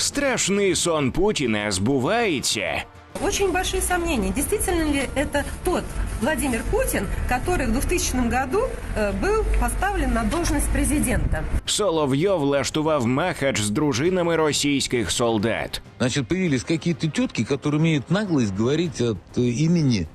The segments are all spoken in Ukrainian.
Страшний сон Путіна збувається. Очень большие сомнения, действительно ли это тот Владимир Путин, который в 2000 году э, был поставлен на должность президента. Соловйов влаштував махач з дружинами російських солдат. Значит, появились какие-то тетки, которые имеют наглость говорить от э, имени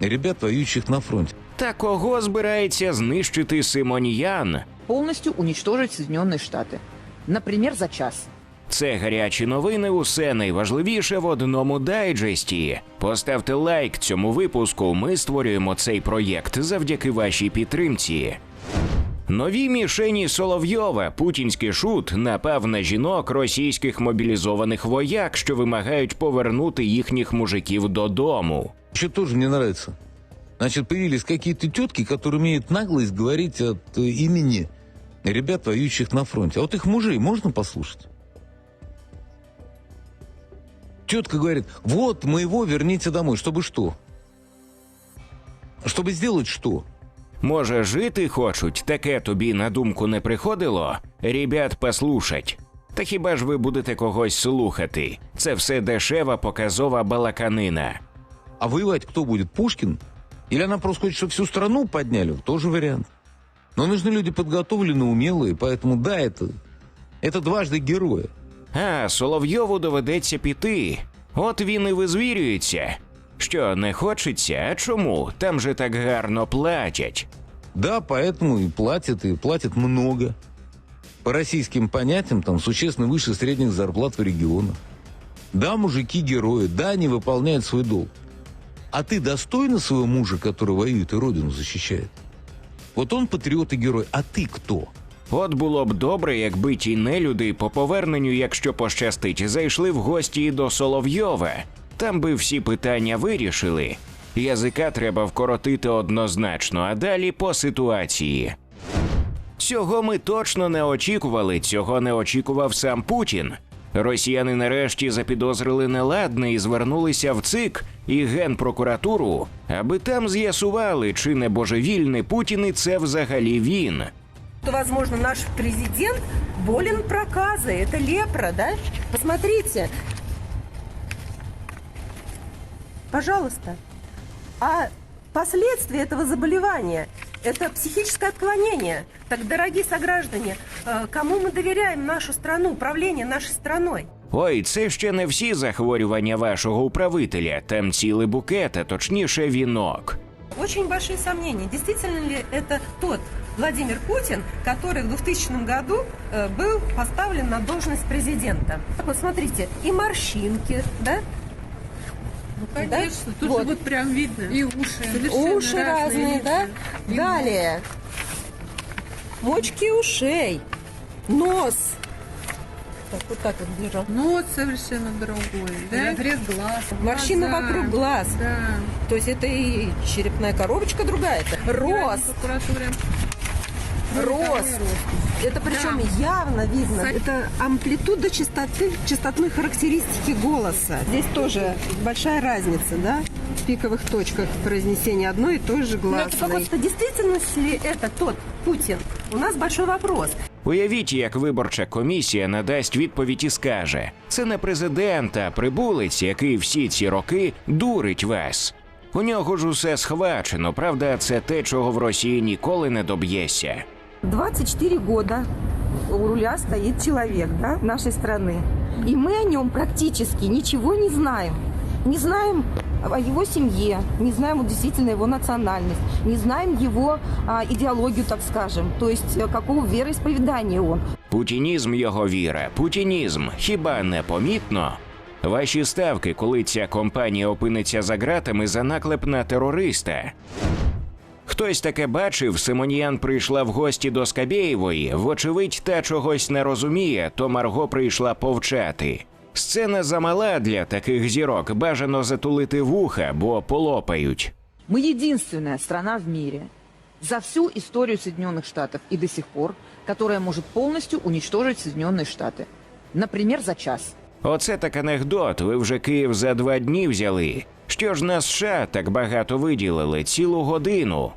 ребят, воюющих на фронте. Та кого збирається знищити Симоньян? полностью уничтожить Соединенные Штаты. Например, за час. Це гарячі новини. Усе найважливіше в одному дайджесті. Поставте лайк цьому випуску. Ми створюємо цей проєкт завдяки вашій підтримці. Нові мішені Соловйова, путінський шут, напав на жінок російських мобілізованих вояк, що вимагають повернути їхніх мужиків додому. Еще тоже не нравится. Значит, появились какие-то тетки, которые имеют наглость говорить от э, ребят, воюющих на фронте. А вот их мужей можно послушать? Тетка говорит, вот моего верните домой, чтобы что? Чтобы сделать что? Може, жити хочуть, таке тобі на думку не приходило? Ребят, послушать. Та хіба ж ви будете когось слухати? Це все дешева показова балаканина. А воевать кто будет? Пушкин? Или она просто хочет, чтобы всю страну подняли? Тоже вариант. Но нужны люди подготовленные, умелые, поэтому да, это, это дважды героя. А Соловйову доведеться піти. От він і визвірюється. Що, не хочеться? А чому? Там же так гарно платять. Да, поэтому и платят, и платят много. По российским понятиям, там существенно выше средних зарплат в регионах. Да, мужики герои, да, они выполняют свой долг. А ты достойна своего мужа, который воюет и родину защищает? Вот он патриот и герой, а ты кто? От було б добре, якби ті нелюди по поверненню, якщо пощастить, зайшли в гості до Соловйова. Там би всі питання вирішили. Язика треба вкоротити однозначно, а далі по ситуації. Цього ми точно не очікували, цього не очікував сам Путін. Росіяни нарешті запідозрили неладне і звернулися в ЦИК і Генпрокуратуру, аби там з'ясували, чи не божевільний Путін і це взагалі він То, возможно, наш президент болен проказой. Это лепра, да? Посмотрите. Пожалуйста. А последствия этого заболевания – это психическое отклонение. Так, дорогие сограждане, э, кому мы доверяем нашу страну, управление нашей страной? Ой, це ще не всі захворювання вашого управителя. Там цілий букет, а точніше вінок. Очень большие сомнения, действительно ли это тот Владимир Путин, который в 2000 году э, был поставлен на должность президента. Вот смотрите, и морщинки, да? Ну, конечно, тут Вот. же вот прям видно. И уши. Уши разные, да? Далее. Мочки ушей. Нос. Так, вот так вот держу. Нос совершенно другой, да? Разрез глаз. Морщина Глаза. вокруг глаз. Да. То есть это и черепная коробочка другая. -то. Рост. Прокуратура. Рост. Это причем явно видно. Это амплитуда частоты, частотной характеристики голоса. Здесь тоже большая разница, да? В пиковых точках произнесения одной и той же гласной. Ну, действительно ли это тот Путин? У нас большой вопрос. Уявіть, як виборча комісія надасть відповідь і скаже: це не президент, а прибулець, який всі ці роки дурить вас. У нього ж усе схвачено, правда, це те, чого в Росії ніколи не доб'єшся. 24 года у руля стоит человек да, нашей страны. И мы о нем практически ничего не знаем. Не знаем о его семье, не знаем вот действительно его национальность, не знаем его а, идеологию, так скажем, то есть э, какого вероисповедания он. Путінізм його віра, путінізм хіба не помітно? Ваші ставки, коли ця компанія опиниться за ґратами за наклеп на терориста. Хтось таке бачив, Симоніян прийшла в гості до Скабєєвої, вочевидь, та чогось не розуміє, то Марго прийшла повчати. Сцена замала для таких зірок, бажано затулити вуха, бо полопають. Мы единственная страна в мире за всю историю Соединенных Штатов и до сих пор, которая может полностью уничтожить Соединенные Штаты. Например, за час. Оце так анекдот. Ви вже Київ за два дні взяли. Що ж на США так багато виділили? Цілу годину.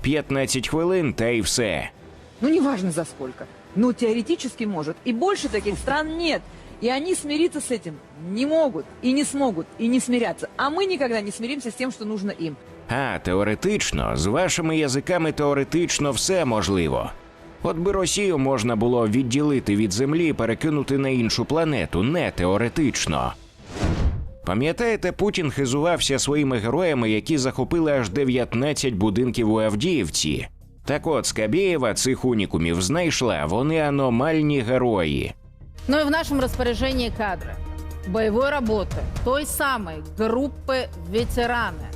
15 хвилин та й все. Ну, неважно за сколько. Но теоретически может. И больше таких стран нет. И они смириться с этим не могут, и не смогут, и не смирятся. А мы никогда не смиримся с тем, что нужно им. А теоретично, з вашими язиками теоретично все можливо. От би Росію можна було відділити від землі і перекинути на іншу планету, не теоретично. Пам'ятаєте, Путін хизувався своїми героями, які захопили аж 19 будинків у Авдіївці. Так от Скабєєва цих унікумів знайшла, вони аномальні герої. Ну и в нашем распоряжении кадры боевой работы той самой группы ветераны,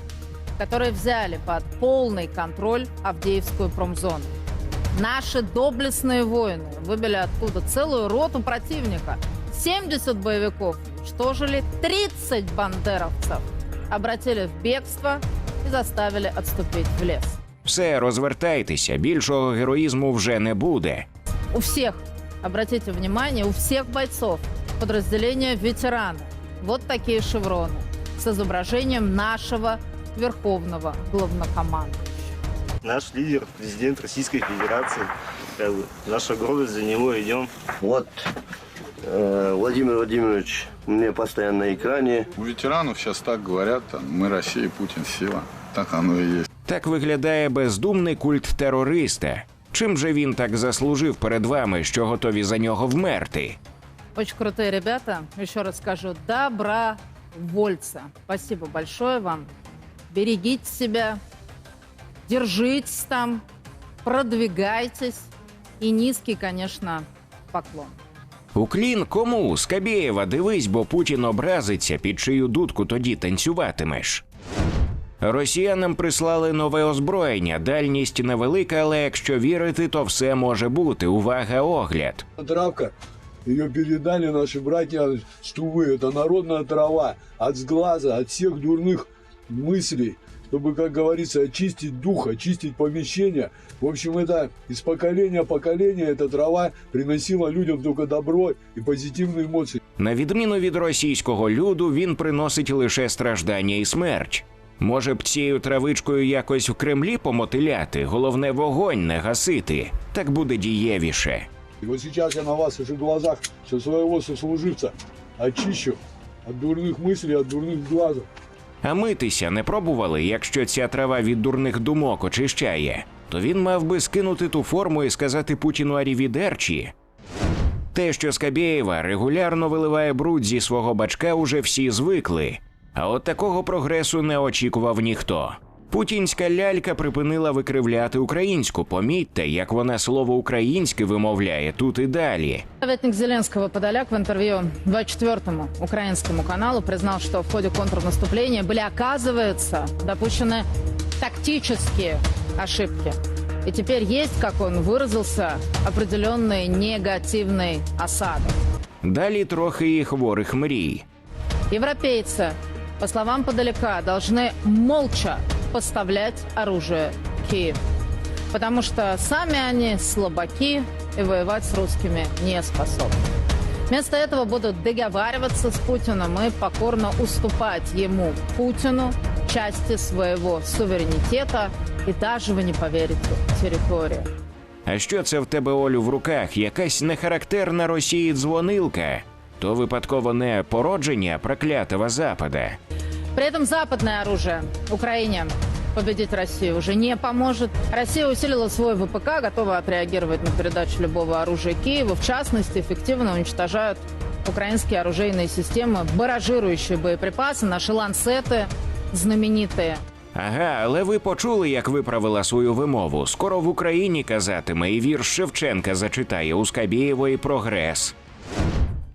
которые взяли под полный контроль Авдеевскую промзону. Наши доблестные воины выбили оттуда целую роту противника. 70 боевиков Уничтожили, 30 бандеровцев обратили в бегство и заставили отступить в лес. Все, розвертайтеся, більшого героїзму вже не буде. У всех, обратите внимание, у всех бойцов подразделения ветераны. Вот такие шевроны с изображением нашего верховного главнокомандующего. Наш лидер, президент Российской Федерации. Как бы, наша гордость за него идем. Вот э, Владимир Владимирович мне постоянно на экране. У ветеранов сейчас так говорят, там, мы Россия, Путин сила. Так оно и есть. Так виглядає бездумний культ терориста. Чим же він так заслужив перед вами, що готові за нього вмерти? Очень крутые ребята. Еще раз скажу, добровольца. Спасибо большое вам. Берегите себя, держитесь там, продвигайтесь. И низкий, конечно, поклон. Уклін кому? Скабєєва, дивись, бо Путін образиться, під чию дудку тоді танцюватимеш. Росіянам прислали нове озброєння, дальність невелика, але якщо вірити, то все може бути. Увага, огляд. Травка, ее передали наши братья с Тувы. Это народная трава от сглаза, от всех дурных мыслей, чтобы, как говорится, очистить дух, очистить помещение. В общем, это из поколения в поколение эта трава приносила людям только добро и позитивные эмоции. На відміну від російського люду, він приносить лише страждання і смерть. Може б цією травичкою якось в Кремлі помотиляти, головне вогонь не гасити. Так буде дієвіше. И вот сейчас я на вас уже в глазах со своего сослуживца очищу от дурных мыслей, от дурных глазов. А митися не пробували, якщо ця трава від дурних думок очищає, то він мав би скинути ту форму і сказати Путіну арівідерчі. Те, що Скабєєва регулярно виливає бруд зі свого бачка, уже всі звикли. А от такого прогресу не очікував ніхто. Путінська лялька припинила викривляти українську. Помітьте, як вона слово українське вимовляє тут і далі. Советник Зеленского Подоляк в интервью 24-му украинскому каналу признал, что в ходе контрнаступления были, оказывается, допущены тактические ошибки. И теперь есть, как он выразился, определенный негативный осадок. Далі трохи і хворих мрій. Европейцы, по словам Подоляка, должны молча поставлять оружие Киев. Потому что сами они слабаки и воевать с русскими не способны. Вместо этого будут договариваться с Путиным и покорно уступать ему, Путину, части своего суверенитета и даже, вы не поверите, территории. А що це в тебе, Олю, в руках? Якась нехарактерна Росії дзвонилка? То випадково не породження проклятого Запада. При этом западное оружие Украине победить Россию уже не поможет. Россия усилила свой ВПК, готова отреагировать на передачу любого оружия Киеву. В частности, эффективно уничтожают украинские оружейные системы, баражирующие боеприпасы, наши ланцеты знаменитые. Ага, але ви почули, як виправила свою вимову. Скоро в Україні казатиме і вірш Шевченка зачитає у Скабєєвої прогрес.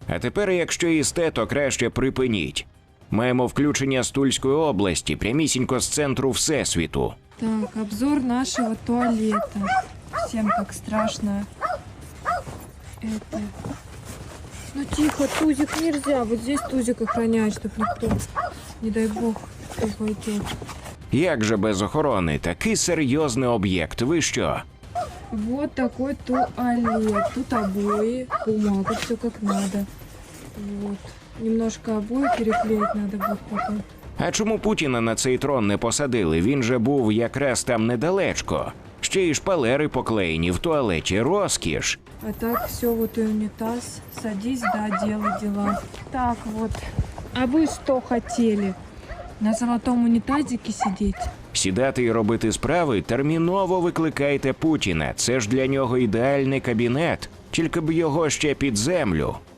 А тепер, якщо їсте, то краще припиніть. Маємо включення з Тульської області, прямісінько з центру Всесвіту. Так, обзор нашего туалета. Всем так страшно. Это... Ну тихо, тузик нельзя. Вот здесь тузик охранять, чтобы никто, не дай бог, не пойдет. Як же без охорони? Такий серйозний об'єкт. Ви що? Вот такой туалет. Тут обои, бумага, все как надо. Вот. Немножко обои переклеить надо будет потом. А чому Путіна на цей трон не посадили? Він же був якраз там недалечко. Ще й шпалери поклеєні в туалеті розкіш. А так все, вот и унитаз. Садись, да, делай дела. Так вот. А вы что хотели? На золотом унитазике сидеть? Сідати і робити справи терміново викликайте Путіна. Це ж для нього ідеальний кабінет, тільки б його ще під землю,